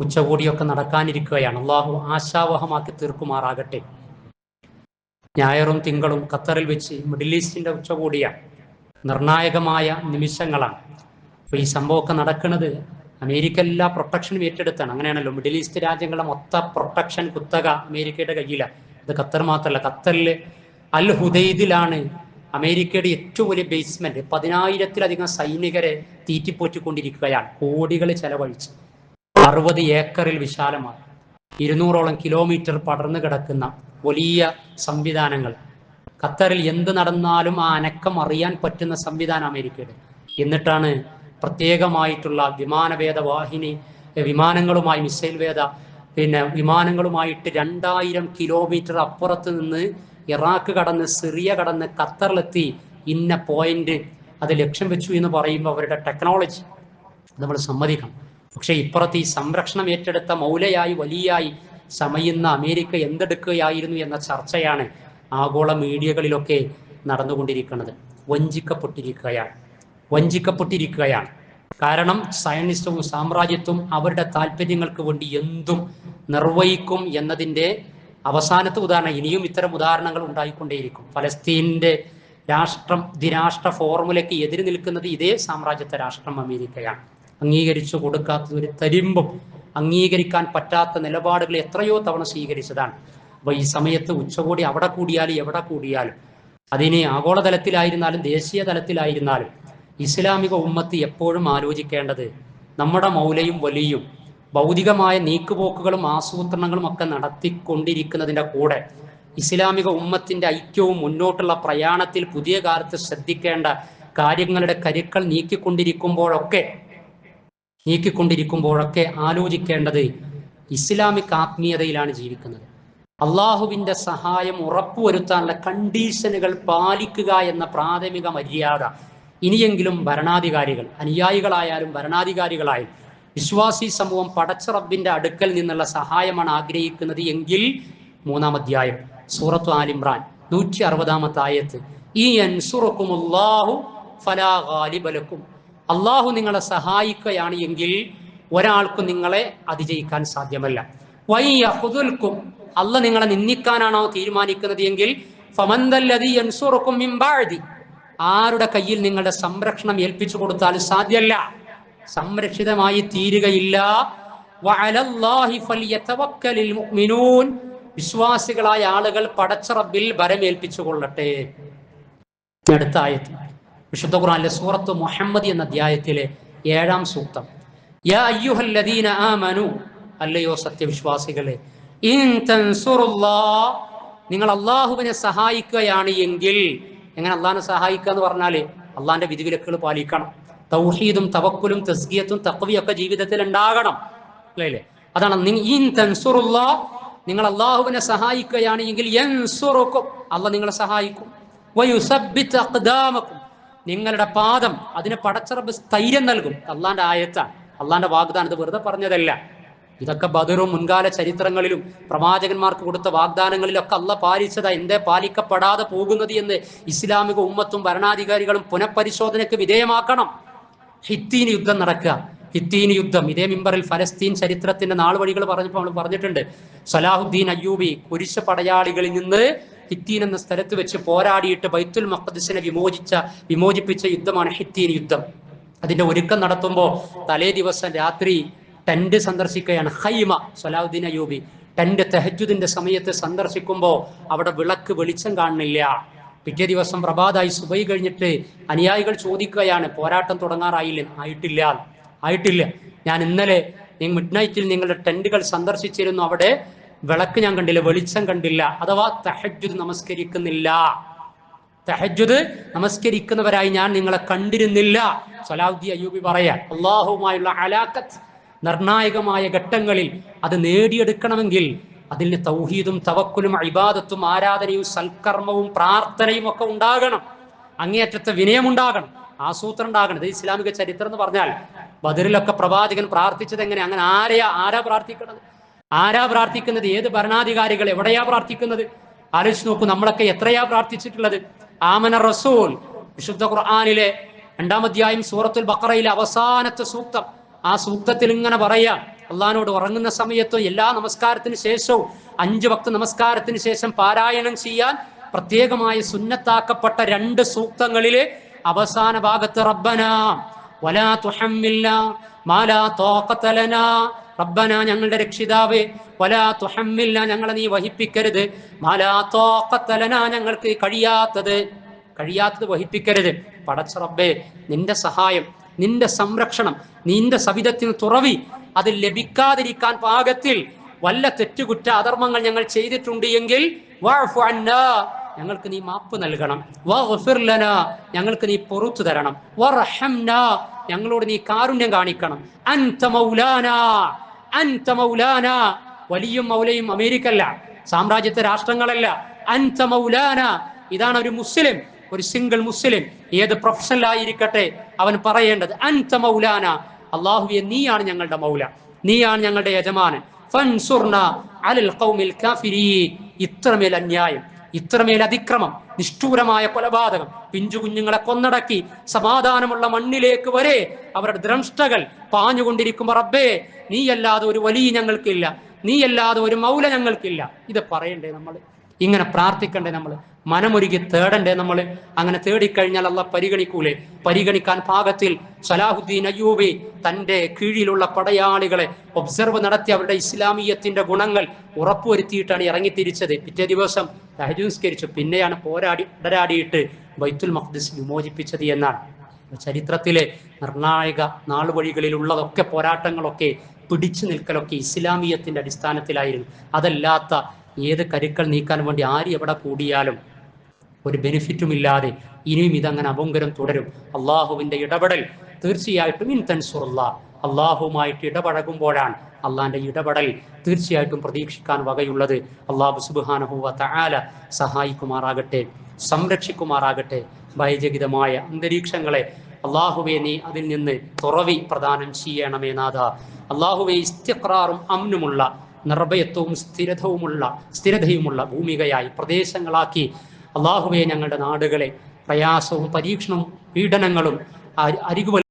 ഉച്ചകോടിയൊക്കെ നടക്കാനിരിക്കുകയാണ്. അള്ളാഹു ആശാവഹമാക്കി തീർക്കുമാറാകട്ടെ. ഞായറും തിങ്കളും ഖത്തറിൽ വെച്ച് മിഡിൽ ഈസ്റ്റിന്റെ ഉച്ചകോടിയാണ്. നിർണായകമായ നിമിഷങ്ങളാണ്. അപ്പൊ ഈ സംഭവമൊക്കെ നടക്കുന്നത് അമേരിക്ക എല്ലാ പ്രൊട്ടക്ഷനും ഏറ്റെടുത്താണ്. അങ്ങനെയാണല്ലോ. മിഡിൽ ഈസ്റ്റ് രാജ്യങ്ങളുടെ മൊത്ത പ്രൊട്ടക്ഷൻ കുത്തക അമേരിക്കയുടെ കയ്യിലാണ് ഇത് ഖത്തർ മാത്രമല്ല ഖത്തറിൽ അൽ ഹുദൈദിലാണ് അമേരിക്കയുടെ ഏറ്റവും വലിയ ബേസ്മെന്റ് പതിനായിരത്തിലധികം സൈനികരെ തീറ്റിപ്പോറ്റിക്കൊണ്ടിരിക്കുകയാണ്. കോടികൾ ചെലവഴിച്ച്. അറുപത് ഏക്കറിൽ വിശാലമാണ്. ഇരുന്നൂറോളം കിലോമീറ്റർ പടർന്നു കിടക്കുന്ന വലിയ സംവിധാനങ്ങൾ. ഖത്തറിൽ എന്ത് നടന്നാലും ആ അനക്കം അറിയാൻ പറ്റുന്ന സംവിധാനം അമേരിക്കയുടെ. എന്നിട്ടാണ് പ്രത്യേകമായിട്ടുള്ള വിമാനവേദ വാഹിനി വിമാനങ്ങളുമായി മിസൈൽ വേദ പിന്നെ വിമാനങ്ങളുമായിട്ട് രണ്ടായിരം കിലോമീറ്റർ അപ്പുറത്ത് നിന്ന് ഇറാഖ് കടന്ന് സിറിയ കടന്ന് ഖത്തറിലെത്തി. ഇന്ന പോയിന്റ് അത് ലക്ഷ്യം വെച്ചു എന്ന് പറയുമ്പോൾ അവരുടെ ടെക്നോളജി നമ്മൾ സമ്മതിക്കണം. പക്ഷേ ഇപ്പുറത്ത് ഈ സംരക്ഷണം ഏറ്റെടുത്ത മൗലയായി വലിയായി സമയുന്ന അമേരിക്ക എന്തെടുക്കുകയായിരുന്നു എന്ന ചർച്ചയാണ് ആഗോള മീഡിയകളിലൊക്കെ നടന്നുകൊണ്ടിരിക്കുന്നത്. വഞ്ചിക്കപ്പെട്ടിരിക്കുകയാണ്. വഞ്ചിക്കപ്പെട്ടിരിക്കുകയാണ്. കാരണം സയനിസ്റ്റവും സാമ്രാജ്യത്വം അവരുടെ താല്പര്യങ്ങൾക്ക് വേണ്ടി എന്തും നിർവഹിക്കും എന്നതിന്റെ അവസാനത്തെ ഉദാഹരണം ഇനിയും ഇത്തരം ഉദാഹരണങ്ങൾ ഉണ്ടായിക്കൊണ്ടേയിരിക്കും. ഫലസ്തീനിന്റെ രാഷ്ട്രം ദ്വിരാഷ്ട്ര ഫോർമുലയ്ക്ക് എതിര് നിൽക്കുന്നത് ഇതേ സാമ്രാജ്യത്തെ രാഷ്ട്രം അമേരിക്കയാണ്. അംഗീകരിച്ചു കൊടുക്കാത്തത് ഒരു തരിമ്പും അംഗീകരിക്കാൻ പറ്റാത്ത നിലപാടുകൾ എത്രയോ തവണ സ്വീകരിച്ചതാണ്. അപ്പൊ ഈ സമയത്ത് ഉച്ചകോടി അവിടെ കൂടിയാലും എവിടെ കൂടിയാലും അതിനെ ആഗോളതലത്തിലായിരുന്നാലും ദേശീയ തലത്തിലായിരുന്നാലും ഇസ്ലാമിക ഉമ്മത്ത് എപ്പോഴും ആലോചിക്കേണ്ടത് നമ്മുടെ മൗലയും വലിയും ഭൗതികമായ നീക്കുപോക്കുകളും ആസൂത്രണങ്ങളും ഒക്കെ നടത്തിക്കൊണ്ടിരിക്കുന്നതിന്റെ കൂടെ ഇസ്ലാമിക ഉമ്മത്തിന്റെ ഐക്യവും മുന്നോട്ടുള്ള പ്രയാണത്തിൽ പുതിയ കാലത്ത് ശ്രദ്ധിക്കേണ്ട കാര്യങ്ങളുടെ കരുക്കൾ നീക്കിക്കൊണ്ടിരിക്കുമ്പോഴൊക്കെ നീക്കിക്കൊണ്ടിരിക്കുമ്പോഴൊക്കെ ആലോചിക്കേണ്ടത് ഇസ്ലാമിക് ആത്മീയതയിലാണ് ജീവിക്കുന്നത്. അള്ളാഹുവിന്റെ സഹായം ഉറപ്പുവരുത്താനുള്ള കണ്ടീഷനുകൾ പാലിക്കുക എന്ന പ്രാഥമിക മര്യാദ. ഇനിയെങ്കിലും ഭരണാധികാരികൾ അനുയായികളായാലും ഭരണാധികാരികളായാലും വിശ്വാസി സമൂഹം പടച്ച റബ്ബിന്റെ അടുക്കൽ നിന്നുള്ള സഹായമാണ് ആഗ്രഹിക്കുന്നത് എങ്കിൽ മൂന്നാം അധ്യായം സൂറത്ത് ആലിമ്രാൻ നൂറ്റി അറുപതാമത്തെ ആയത്ത്. ഈ അൻസുറുക്കുമുല്ലാഹു ഫലാ ഗാലിബലക്കും അള്ളാഹു നിങ്ങളെ സഹായിക്കുകയാണ് എങ്കിൽ ഒരാൾക്കും നിങ്ങളെ അതിജയിക്കാൻ സാധ്യമല്ല. വൈകുൽക്കും അല്ല നിങ്ങളെ നിന്ദിക്കാനാണോ തീരുമാനിക്കുന്നത് എങ്കിൽ അൻസുറുക്കും ആരുടെ കയ്യിൽ നിങ്ങളുടെ സംരക്ഷണം ഏൽപ്പിച്ചു കൊടുത്താൽ സാധ്യമല്ല. സംരക്ഷിതമായി തീരുകയില്ല. വിശ്വാസികളായ ആളുകൾ പടച്ചറബിൽ വരമേൽപ്പിച്ചു കൊള്ളട്ടെ അടുത്ത ആയത്ത്. വിശുദ്ധ ഖുർആനിലെ സൂറത്ത് മുഹമ്മദ് എന്ന അധ്യായത്തിലെ ഏഴാം സൂക്തം. യാ അയ്യുഹല്ലദീന ആമനു. അല്ലയോ സത്യവിശ്വാസികളെ ഇൻ നിങ്ങൾ അള്ളാഹുവിനെ സഹായിക്കുകയാണ് എങ്കിൽ എങ്ങനെ അള്ളാഹിനെ സഹായിക്കുക എന്ന് പറഞ്ഞാൽ അള്ളാഹിന്റെ വിധിവിലക്കുകൾ പാലിക്കണം. തൗഹീദും തവക്കുലും തസ്കിയത്തും തക്വിയൊക്കെ ജീവിതത്തിൽ ഉണ്ടാകണം. അല്ലേ? അതാണ് നിങ്ങൾ അള്ളാഹുവിനെ സഹായിക്കുകയാണ് എങ്കിൽ അള്ള നിങ്ങളെ സഹായിക്കും. നിങ്ങളുടെ പാദം അതിന് പടച്ചറബ് സ്ഥൈര്യം നൽകും. അള്ളാന്റെ ആയത്ത അള്ളാന്റെ വാഗ്ദാനം ഇത് വെറുതെ പറഞ്ഞതല്ല. ഇതൊക്കെ ബദറും മുൻകാല ചരിത്രങ്ങളിലും പ്രവാചകന്മാർക്ക് കൊടുത്ത വാഗ്ദാനങ്ങളിലൊക്കെ അല്ല പാലിച്ചതാ. എന്തേ പാലിക്കപ്പെടാതെ പോകുന്നത് എന്ന് ഇസ്ലാമിക ഉമ്മത്തും ഭരണാധികാരികളും പുനഃപരിശോധനയ്ക്ക് വിധേയമാക്കണം. ഹിത്തീൻ യുദ്ധം നടക്കുക. ഹിത്തീൻ യുദ്ധം. ഇതേ മിമ്പറിൽ ഫലസ്തീൻ ചരിത്രത്തിന്റെ നാൾവഴികൾ പറഞ്ഞപ്പോൾ നമ്മൾ പറഞ്ഞിട്ടുണ്ട്. സലാഹുദ്ദീൻ അയ്യൂബി കുരിശ പടയാളികളിൽ നിന്ന് ഹിത്തീൻ എന്ന സ്ഥലത്ത് വെച്ച് പോരാടിയിട്ട് ബൈത്തുൽ മഖദ്സിനെ വിമോചിച്ച വിമോചിപ്പിച്ച യുദ്ധമാണ് ഹിത്തീൻ യുദ്ധം. അതിന്റെ ഒരുക്കം നടത്തുമ്പോൾ തലേ ദിവസം രാത്രി ടെന്റ് സന്ദർശിക്കുകയാണ് ഹൈമ സലാഹുദ്ദീൻ അയ്യൂബി. ടെന്റ് തെഹജുദിന്റെ സമയത്ത് സന്ദർശിക്കുമ്പോൾ അവിടെ വിളക്ക് വെളിച്ചം കാണുന്നില്ല. പിറ്റേ ദിവസം പ്രഭാതായി സുബൈ കഴിഞ്ഞിട്ട് അനുയായികൾ ചോദിക്കുകയാണ് പോരാട്ടം തുടങ്ങാറായില്ല ആയിട്ടില്ല ആയിട്ടില്ല. ഞാൻ ഇന്നലെ മിഡ് നൈറ്റിൽ നിങ്ങളുടെ ടെന്റുകൾ സന്ദർശിച്ചിരുന്നു. അവിടെ വിളക്ക് ഞാൻ കണ്ടില്ല വെളിച്ചം കണ്ടില്ല. അഥവാ തഹജുദ് നമസ്കരിക്കുന്നില്ല. തഹജുദ് നമസ്കരിക്കുന്നവരായി ഞാൻ നിങ്ങളെ കണ്ടിരുന്നില്ല. സലാഹുദ്ദി അയ്യൂബി പറയാൻ അള്ളാഹുമായുള്ള അലാക്കത്ത് നിർണായകമായ ഘട്ടങ്ങളിൽ അത് നേടിയെടുക്കണമെങ്കിൽ അതിൽ തൗഹീദും തവക്കുലും ഇബാദത്തും ആരാധനയും സൽക്കർമ്മവും പ്രാർത്ഥനയും ഒക്കെ ഉണ്ടാകണം. അങ്ങേയറ്റത്തെ വിനയമുണ്ടാകണം. ആസൂത്രം ഉണ്ടാകണം. ഇത് ഇസ്ലാമിക ചരിത്രം എന്ന് പറഞ്ഞാൽ ബദറിലൊക്കെ പ്രവാചകൻ പ്രാർത്ഥിച്ചത് എങ്ങനെ അങ്ങനെ ആരെയാ ആരാ പ്രാർത്ഥിക്കണത്? ആരാ പ്രാർത്ഥിക്കുന്നത്? ഏത് ഭരണാധികാരികൾ എവിടെയാ പ്രാർത്ഥിക്കുന്നത്? ആലോചിച്ച് നോക്കൂ നമ്മളൊക്കെ എത്രയാ പ്രാർത്ഥിച്ചിട്ടുള്ളത്? ആമന റസൂൽ വിശുദ്ധ ഖുർആാനിലെ രണ്ടാം അധ്യായം സൂറത്തുൽ ബക്കറയിലെ അവസാനത്തെ സൂക്തം. ആ സൂക്തത്തിൽ ഇങ്ങനെ പറയാം അള്ളഹാനോട് ഉറങ്ങുന്ന സമയത്തും എല്ലാ നമസ്കാരത്തിന് ശേഷവും അഞ്ച് ഭക്ത നമസ്കാരത്തിന് ശേഷം പാരായണം ചെയ്യാൻ പ്രത്യേകമായ സുന്നത്താക്കപ്പെട്ട രണ്ട് സൂക്തങ്ങളിലെ അവസാന ഭാഗത്ത് റബ്ബന വലാ മാലാ റബ്ബന ഞങ്ങളുടെ രക്ഷിതാവേ വലാ ഞങ്ങളെ നീ വഹിപ്പിക്കരുത്. മാലാ ഞങ്ങൾക്ക് കഴിയാത്തത് കഴിയാത്തത് വഹിപ്പിക്കരുത്. പടച്ച റബ്ബേ നിന്റെ സഹായം നിന്റെ സംരക്ഷണം നിന്റെ സവിധത്തിന് തുറവി അത് ലഭിക്കാതിരിക്കാൻ പാകത്തിൽ വല്ല തെറ്റുകുറ്റ അധർമ്മങ്ങൾ ഞങ്ങൾ ചെയ്തിട്ടുണ്ട് എങ്കിൽ ഞങ്ങൾക്ക് നീ മാപ്പ് നൽകണം. ഞങ്ങൾക്ക് നീ പൊറത്തു തരണം. ഞങ്ങളോട് നീ കാരുണ്യം കാണിക്കണം. അൻത അൻത വലിയും മൗലയും അമേരിക്ക അല്ല സാമ്രാജ്യത്തെ രാഷ്ട്രങ്ങളല്ല. അൻത മൗലാന ഇതാണ് ഒരു മുസ്ലിം ഒരു സിംഗിൾ മുസ്ലിം. ഏത് പ്രൊഫഷനിലായിരിക്കട്ടെ അവൻ പറയേണ്ടത് അൻത മൗലാന. അള്ളാഹുവിയെ നീയാണ് ഞങ്ങളുടെ മൗല. നീയാണ് ഞങ്ങളുടെ യജമാനൻ. അലൽ ഖൗമിൽ ഇത്രമേൽ അന്യായം ഇത്രമേൽ അതിക്രമം നിഷ്ഠൂരമായ കൊലപാതകം പിഞ്ചു കുഞ്ഞുങ്ങളെ കൊന്നടക്കി സമാധാനമുള്ള മണ്ണിലേക്ക് വരെ അവരുടെ ദ്രംഷ്ടകൾ പാഞ്ഞുകൊണ്ടിരിക്കുമ്പോൾ റബ്ബേ നീയല്ലാതെ ഒരു വലിയ ഞങ്ങൾക്കില്ല. നീയല്ലാതെ ഒരു മൗല ഞങ്ങൾക്കില്ല. ഇത് പറയണ്ടേ നമ്മൾ ഇങ്ങനെ പ്രാർത്ഥിക്കണ്ടേ നമ്മൾ മനമൊരുക്കി തേടണ്ടേ നമ്മൾ അങ്ങനെ തേടിക്കഴിഞ്ഞാൽ അല്ല പരിഗണിക്കൂലേ? പരിഗണിക്കാൻ പാകത്തിൽ സലാഹുദ്ദീൻ അയ്യൂബി തന്റെ കീഴിലുള്ള പടയാളികളെ ഒബ്സർവ് നടത്തി അവരുടെ ഇസ്ലാമീയത്തിന്റെ ഗുണങ്ങൾ ഉറപ്പുവരുത്തിയിട്ടാണ് ഇറങ്ങിത്തിരിച്ചത്. പിറ്റേ ദിവസം തഹജുസ്കരിച്ചു പിന്നെയാണ് പോരാടി ഇടരാടിയിട്ട് ബൈത്തുൽ മഖ്ദിസ് വിമോചിപ്പിച്ചത് എന്നാണ്. ചരിത്രത്തിലെ നിർണായക നാളുവഴികളിലുള്ളതൊക്കെ പോരാട്ടങ്ങളൊക്കെ പിടിച്ചു നിൽക്കലൊക്കെ ഇസ്ലാമീയത്തിന്റെ അടിസ്ഥാനത്തിലായിരുന്നു. അതല്ലാത്ത ഏത് കരുക്കൾ നീക്കാൻ വേണ്ടി ആര് എവിടെ കൂടിയാലും ഒരു ബെനിഫിറ്റും ഇല്ലാതെ ഇനിയും ഇതങ്ങനെ അപങ്കരം തുടരും. അള്ളാഹുവിന്റെ ഇടപെടൽ തീർച്ചയായിട്ടും ഇൻ തൻസുറുള്ള അള്ളാഹുമായിട്ട് ഇടപഴകുമ്പോഴാണ് അള്ളാന്റെ ഇടപെടൽ തീർച്ചയായിട്ടും പ്രതീക്ഷിക്കാൻ വകയുള്ളത്. അള്ളാഹു സുബാനഹുവ തആല സഹായിക്കുമാറാകട്ടെ സംരക്ഷിക്കുമാറാകട്ടെ. ഭയജകിതമായ അന്തരീക്ഷങ്ങളെ അള്ളാഹുവെ നീ അതിൽ നിന്ന് തുറവി പ്രദാനം ചെയ്യണമേ നാഥ. അള്ളാഹുവെ ഇസ്തിഖ്റാറും അമ്നുമുള്ള നിർഭയത്വവും സ്ഥിരതവുമുള്ള സ്ഥിരതയുമുള്ള ഭൂമികയായി പ്രദേശങ്ങളാക്കി അള്ളാഹുവെ ഞങ്ങളുടെ നാടുകളെ പ്രയാസവും പരീക്ഷണവും പീഡനങ്ങളും അരികുവൽ